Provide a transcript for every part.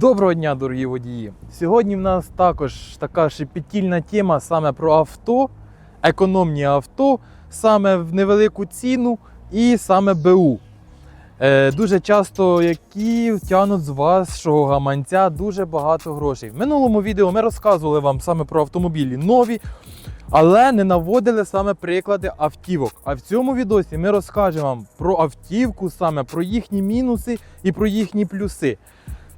Доброго дня, дорогі водії! Сьогодні в нас також така шепетільна тема саме про авто, економні авто, саме в невелику ціну і саме БУ. Е, дуже часто які тягнуть з вашого гаманця дуже багато грошей. В минулому відео ми розказували вам саме про автомобілі нові, але не наводили саме приклади автівок. А в цьому відосі ми розкажемо вам про автівку, саме про їхні мінуси і про їхні плюси.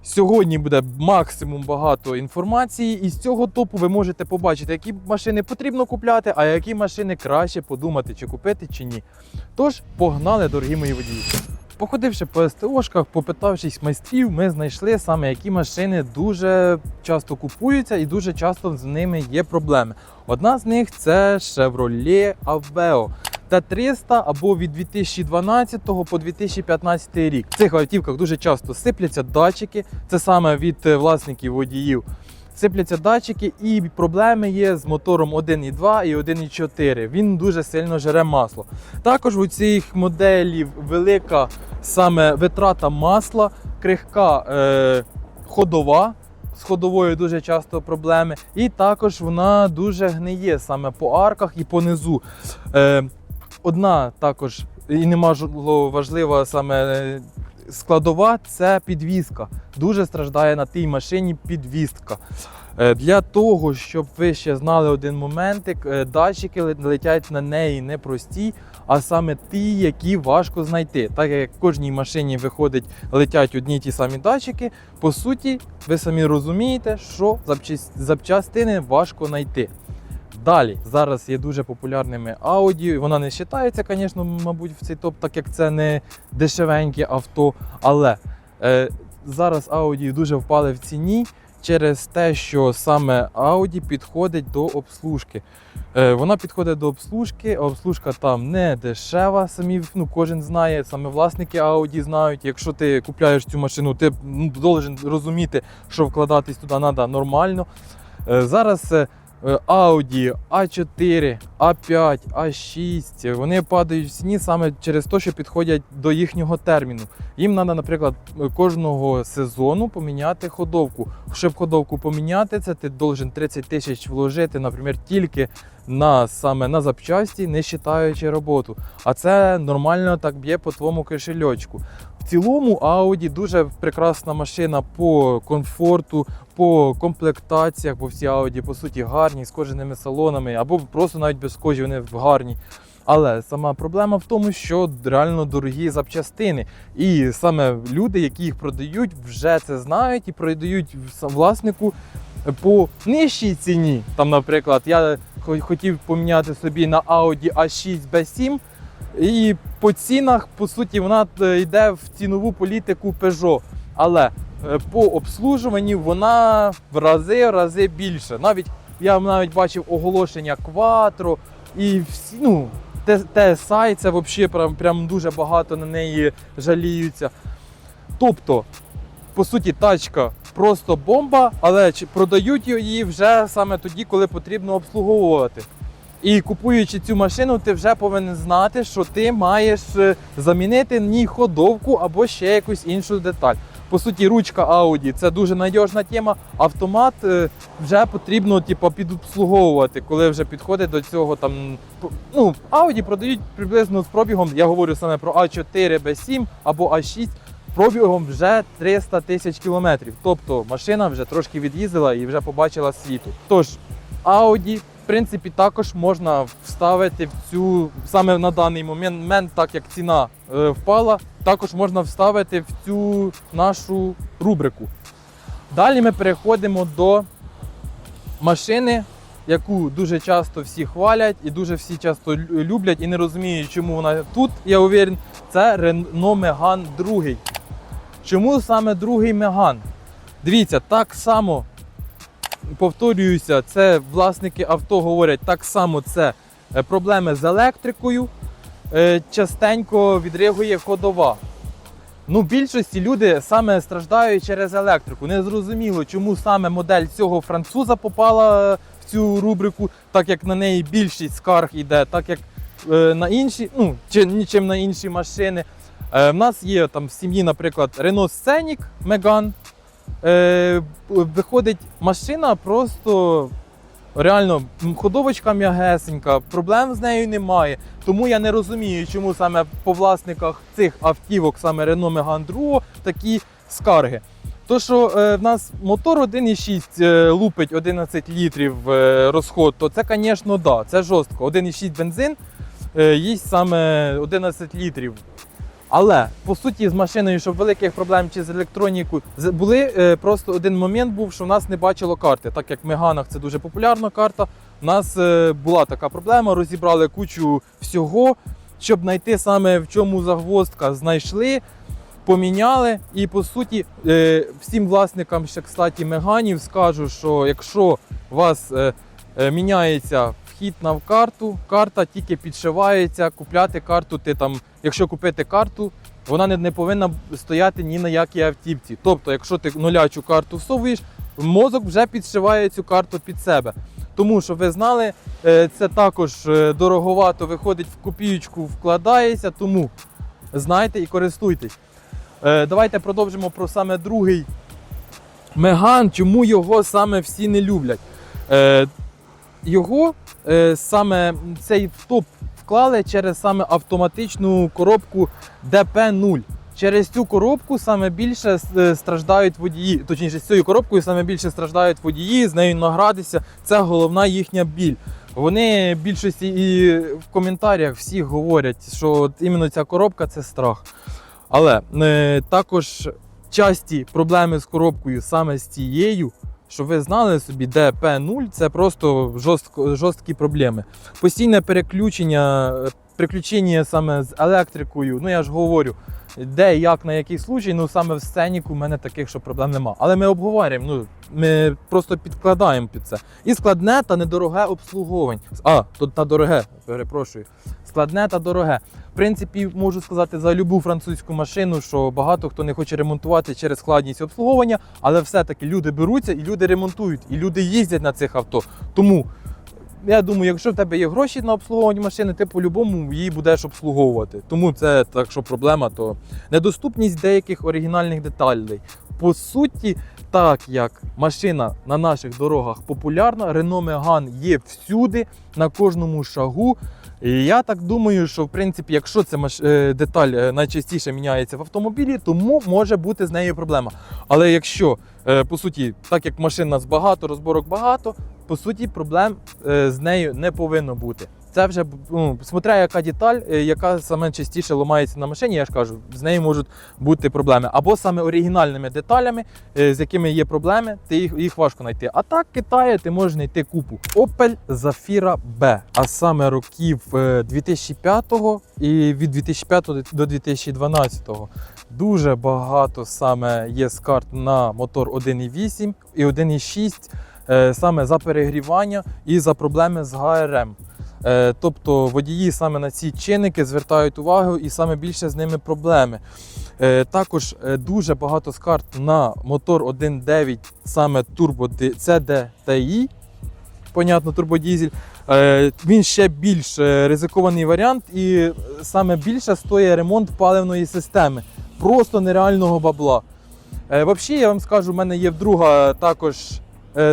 Сьогодні буде максимум багато інформації, і з цього топу ви можете побачити, які машини потрібно купляти, а які машини краще подумати, чи купити, чи ні. Тож, погнали, дорогі мої водії. Походивши по СТОшках, попитавшись майстрів, ми знайшли саме які машини дуже часто купуються і дуже часто з ними є проблеми. Одна з них це Chevrolet Aveo. Т-300 або від 2012 по 2015 рік. В цих автівках дуже часто сипляться датчики, це саме від е, власників водіїв. Сипляться датчики, і проблеми є з мотором 1.2 і 1.4. Він дуже сильно жере масло. Також у цих моделів велика саме витрата масла, крихка е, ходова. З ходовою дуже часто проблеми. І також вона дуже гниє саме по арках і по низу. Е, Одна також і немало важлива саме е, складова це підвізка. Дуже страждає на тій машині підвізка. Е, Для того, щоб ви ще знали один моментик, е, датчики летять на неї не прості, а саме ті, які важко знайти. Так як в кожній машині виходить, летять одні ті самі датчики, по суті, ви самі розумієте, що запчастини важко знайти. Далі зараз є дуже популярними Audi. Вона не вважається, звісно, мабуть, в цей топ, так як це не дешевеньке авто. Але е, зараз Audi дуже впали в ціні через те, що саме Audi підходить до обслужки. Е, вона підходить до обслужки, обслужка там не дешева. Самі ну, кожен знає, саме власники Audi знають. Якщо ти купляєш цю машину, ти ну, должен розуміти, що вкладатись туди треба нормально. Е, зараз. Audi A4, A5, A6, вони падають в ціні саме через те, що підходять до їхнього терміну. Їм треба, наприклад, кожного сезону поміняти ходовку. Щоб ходовку поміняти, це ти должен 30 тисяч вложити, наприклад, тільки на саме на запчасті, не вважаючи роботу. А це нормально так б'є по твоєму кишельочку. В цілому Audi дуже прекрасна машина по комфорту, по комплектаціях, бо всі Audi по суті гарні з кожаними салонами, або просто навіть без кожі вони гарні. Але сама проблема в тому, що реально дорогі запчастини. І саме люди, які їх продають, вже це знають і продають власнику по нижчій ціні. Там, наприклад, я хотів поміняти собі на Audi A6 B7, і по цінах, по суті, вона е, йде в цінову політику Peugeot. Але по обслужуванню вона в рази рази більше. Навіть я навіть бачив оголошення Quattro і всі, ну, TSI, це взагалі прям, прям дуже багато на неї жаліються. Тобто, по суті, тачка просто бомба, але продають її вже саме тоді, коли потрібно обслуговувати. І купуючи цю машину, ти вже повинен знати, що ти маєш е, замінити ній ходовку або ще якусь іншу деталь. По суті, ручка Audi це дуже надіжна тема. Автомат е, вже потрібно типу, підобслуговувати, коли вже підходить до цього. Там, ну, Audi продають приблизно з пробігом, я говорю саме про A4, B7 або A6, пробігом вже 300 тисяч кілометрів. Тобто машина вже трошки від'їздила і вже побачила світу. Тож, Audi, в принципі, також можна вставити в цю саме на даний момент, так як ціна е, впала, також можна вставити в цю нашу рубрику. Далі ми переходимо до машини, яку дуже часто всі хвалять і дуже всі часто люблять і не розуміють, чому вона тут. Я уверен, це Renault Megane 2. Чому саме другий Megane? Дивіться, так само повторююся, це власники авто говорять так само це е, проблеми з електрикою. е, Частенько відреагує ходова. Ну, більшості люди саме страждають через електрику. Незрозуміло, чому саме модель цього француза попала в цю рубрику, так як на неї більшість скарг йде, так як е, на інші, ну, чи, чим на інші машини. Е, в нас є там в сім'ї, наприклад, Renault Scenic Megane, е, виходить машина просто реально ходовочка м'ягесенька, проблем з нею немає. Тому я не розумію, чому саме по власниках цих автівок, саме Renault Megane 2, такі скарги. То, що е, в нас мотор 1,6 е, лупить 11 літрів е, розход, то це, звісно, да, це жорстко. 1,6 бензин е, їсть саме 11 літрів. Але по суті з машиною, щоб великих проблем чи з електронікою, були е, просто один момент був, що в нас не бачило карти. Так як в Меганах це дуже популярна карта. У нас е, була така проблема, розібрали кучу всього, щоб знайти саме в чому загвоздка, знайшли, поміняли. І по суті, е, всім власникам ще кстати, Меганів скажу, що якщо у вас міняється вхід на карту, карта тільки підшивається, купляти карту ти там якщо купити карту, вона не, не повинна стояти ні на якій автівці. Тобто, якщо ти нулячу карту всовуєш, мозок вже підшиває цю карту під себе. Тому що ви знали, е, це також е, дороговато виходить в копіючку, вкладається, тому знайте і користуйтесь. Е, Давайте продовжимо про саме другий Меган, чому його саме всі не люблять. Його саме цей в топ вклали через саме автоматичну коробку DP0. Через цю коробку саме більше е, страждають водії, точніше, з цією коробкою саме більше страждають водії, з нею наградися. Це головна їхня біль. Вони більшості і в коментарях всі говорять, що от іменно ця коробка це страх. Але е, також часті проблеми з коробкою саме з цією, щоб ви знали собі, DP0 це просто жорстко, жорсткі проблеми. Постійне переключення, приключення саме з електрикою. Ну я ж говорю, де, як, на який случай, ну саме в сценіку в мене таких, що проблем нема. Але ми обговорюємо, ну ми просто підкладаємо під це. І складне та недороге обслуговування. А, тут та дороге, перепрошую. Складне та дороге. В принципі, можу сказати за любу французьку машину, що багато хто не хоче ремонтувати через складність обслуговування, але все-таки люди беруться і люди ремонтують, і люди їздять на цих авто. Тому я думаю, якщо в тебе є гроші на обслуговування машини, ти по-любому її будеш обслуговувати. Тому це так, що проблема, то недоступність деяких оригінальних деталей. По суті, так як машина на наших дорогах популярна, Renault Megane є всюди, на кожному шагу. І я так думаю, що в принципі, якщо ця е, деталь е, найчастіше міняється в автомобілі, тому може бути з нею проблема. Але якщо е, по суті, так як машин нас багато, розборок багато, по суті, проблем з нею не повинно бути. Це вже ну, смотря яка деталь, е, яка саме частіше ламається на машині, я ж кажу, з нею можуть бути проблеми. Або саме оригінальними деталями, е, з якими є проблеми, ти їх, їх важко знайти. А так Китає ти можеш знайти купу. Opel Zafira B, а саме років е, 2005 і від 2005 до 2012. Дуже багато саме є скарт на мотор 1.8 і 1.6 е, саме за перегрівання і за проблеми з ГРМ. Е, Тобто водії саме на ці чинники звертають увагу і саме більше з ними проблеми. Е, Також е, дуже багато скарт на мотор 1.9 саме турбо CDTI, понятно, турбодізель. Він ще більш ризикований варіант, і саме більше стоїть ремонт паливної системи. Просто нереального бабла. Взагалі, я вам скажу, в мене є друга також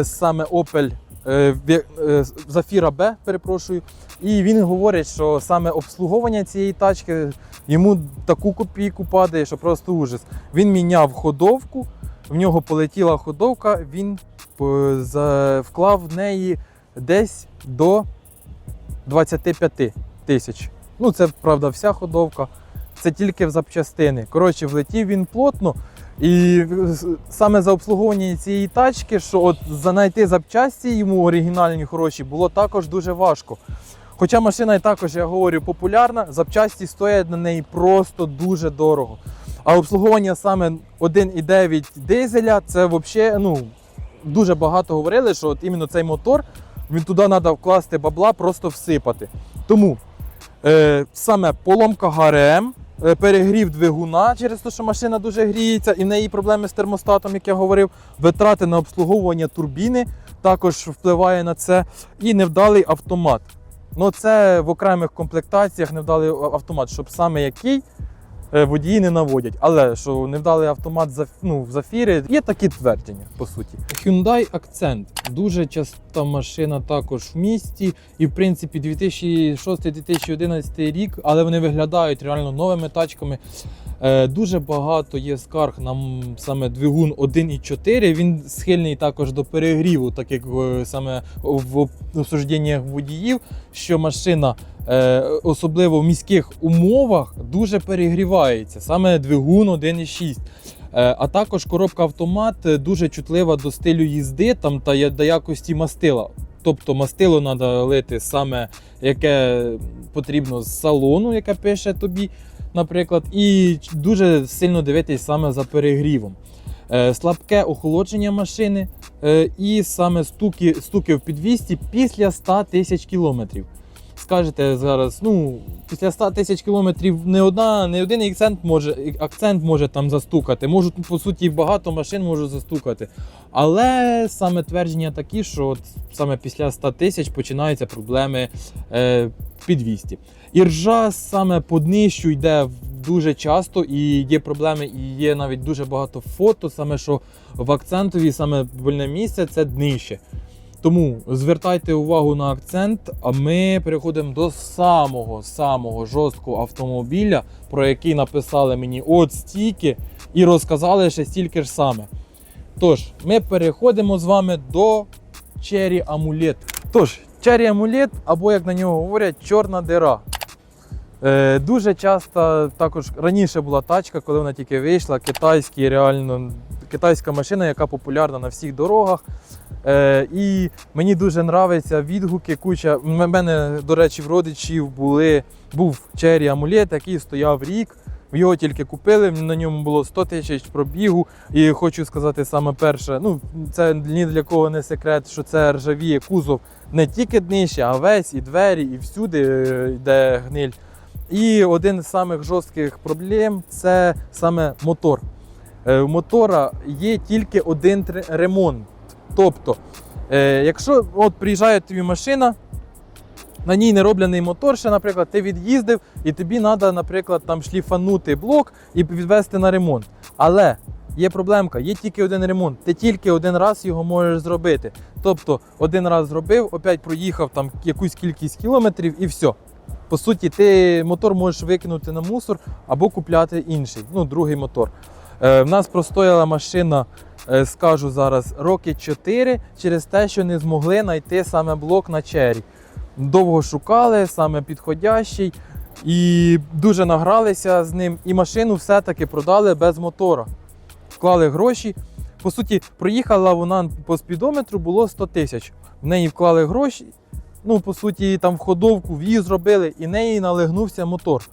саме Opel е, е, перепрошую. І він говорить, що саме обслуговування цієї тачки йому таку копійку падає, що просто ужас. Він міняв ходовку, в нього полетіла ходовка, він е, вклав в неї десь до 25 тисяч. Ну, це правда вся ходовка. Це тільки в запчастини. Коротше, влетів він плотно. І саме за обслуговування цієї тачки, що от знайти запчасті йому оригінальні хороші, було також дуже важко. Хоча машина і також, я говорю, популярна, запчасті стоять на неї просто дуже дорого. А обслуговування саме 1,9 дизеля, це взагалі ну, дуже багато говорили, що от іменно цей мотор, він туди треба вкласти бабла, просто всипати. Тому е, саме поломка ГРМ, перегрів двигуна через те, що машина дуже гріється, і в неї проблеми з термостатом, як я говорив, витрати на обслуговування турбіни також впливає на це. І невдалий автомат. Ну, це в окремих комплектаціях невдалий автомат, щоб саме який е, водії не наводять. Але що невдалий автомат за, ну, в зафірі, є такі твердження, по суті. Hyundai Accent. Дуже часта машина також в місті. І, в принципі, 2006-2011 рік, але вони виглядають реально новими тачками. Е, Дуже багато є скарг на саме двигун 1.4. Він схильний також до перегріву, так як е, саме в обсужденнях водіїв, що машина, е, особливо в міських умовах, дуже перегрівається. Саме двигун 1.6. Е, А також коробка автомат е, дуже чутлива до стилю їзди там та до якості мастила. Тобто мастило треба лити саме яке потрібно з салону, яке пише тобі, наприклад, і дуже сильно дивитись саме за перегрівом. Е, Слабке охолодження машини е, і саме стуки, стуки в підвісті після 100 тисяч кілометрів. Скажете зараз, ну, після 100 тисяч кілометрів не, одна, не один акцент може, акцент може там застукати. Можуть, по суті, багато машин можуть застукати. Але саме твердження такі, що от саме після 100 тисяч починаються проблеми е, підвісті. І ржа саме по днищу йде дуже часто, і є проблеми, і є навіть дуже багато фото, саме що в акцентові саме вольне місце це днище. Тому звертайте увагу на акцент, а ми переходимо до самого самого жорсткого автомобіля, про який написали мені от стільки, і розказали ще стільки ж саме. Тож, ми переходимо з вами до Cherry Amulet. Тож, Cherry Amulet, або як на нього говорять, чорна дира. Е, дуже часто також раніше була тачка, коли вона тільки вийшла, китайський, реально китайська машина, яка популярна на всіх дорогах. Е, і мені дуже нравиться відгуки. Куча. У мене, до речі, в родичів були, був Cherry Amulet, який стояв рік. Його тільки купили, на ньому було 100 тисяч пробігу. І хочу сказати саме перше, ну це ні для кого не секрет, що це ржавіє кузов не тільки днище, а весь і двері, і всюди е, йде гниль. І один з самих жорстких проблем це саме мотор. Е, У мотора є тільки один ремонт. Тобто, е, якщо от приїжджає тобі машина, на ній не роблений мотор, ще, наприклад, ти від'їздив, і тобі треба, наприклад, там шліфанути блок і відвести на ремонт. Але є проблемка, є тільки один ремонт. Ти тільки один раз його можеш зробити. Тобто, один раз зробив, опять проїхав там якусь кількість кілометрів і все. По суті, ти мотор можеш викинути на мусор або купляти інший, ну, другий мотор. Е, в нас простояла машина, е, скажу зараз, роки 4 через те, що не змогли знайти саме блок на чері. Довго шукали, саме підходящий, і дуже награлися з ним. І машину все-таки продали без мотора. Вклали гроші. По суті, проїхала вона по спідометру було 100 тисяч. В неї вклали гроші. Ну, по суті, там в ходовку, в її зробили, і неї налегнувся мотор.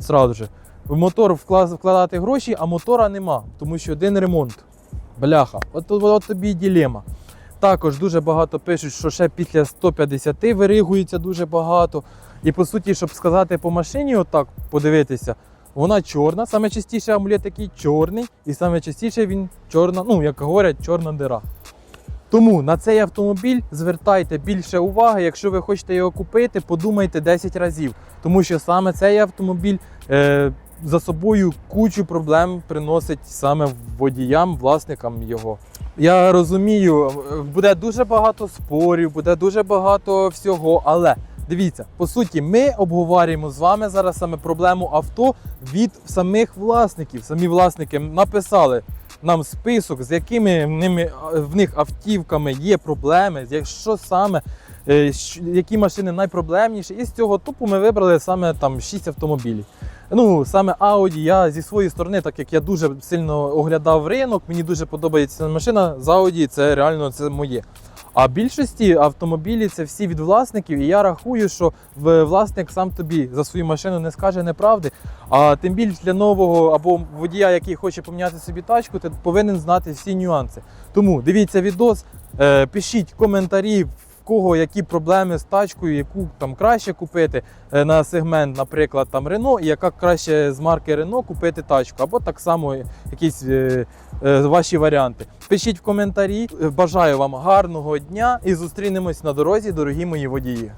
Сразу же. В мотор вкла- вкладати гроші, а мотора нема, тому що один ремонт. Бляха, от, от, от тобі і ділема. Також дуже багато пишуть, що ще після 150 виригується дуже багато. І по суті, щоб сказати по машині, отак подивитися, вона чорна, саме частіше амулет такий чорний, і саме частіше він чорна, ну як говорять, чорна дира. Тому на цей автомобіль звертайте більше уваги. Якщо ви хочете його купити, подумайте 10 разів. Тому що саме цей автомобіль е, за собою кучу проблем приносить саме водіям, власникам його. Я розумію, буде дуже багато спорів, буде дуже багато всього, але дивіться, по суті, ми обговорюємо з вами зараз саме проблему авто від самих власників. Самі власники написали нам список, з якими ними, в них автівками є проблеми, якщо саме. е, Які машини найпроблемніші, і з цього тупу ми вибрали саме там 6 автомобілів. Ну, саме Audi, я зі своєї сторони, так як я дуже сильно оглядав ринок, мені дуже подобається машина з Audi, це реально це моє. А більшості автомобілі це всі від власників, і я рахую, що власник сам тобі за свою машину не скаже неправди. А тим більше для нового або водія, який хоче поміняти собі тачку, ти повинен знати всі нюанси. Тому дивіться відос, е, пишіть коментарі, кого які проблеми з тачкою, яку там краще купити е, на сегмент, наприклад, там Рено, і яка краще з марки Рено купити тачку, або так само якісь е, е, ваші варіанти. Пишіть в коментарі. Бажаю вам гарного дня і зустрінемось на дорозі, дорогі мої водії.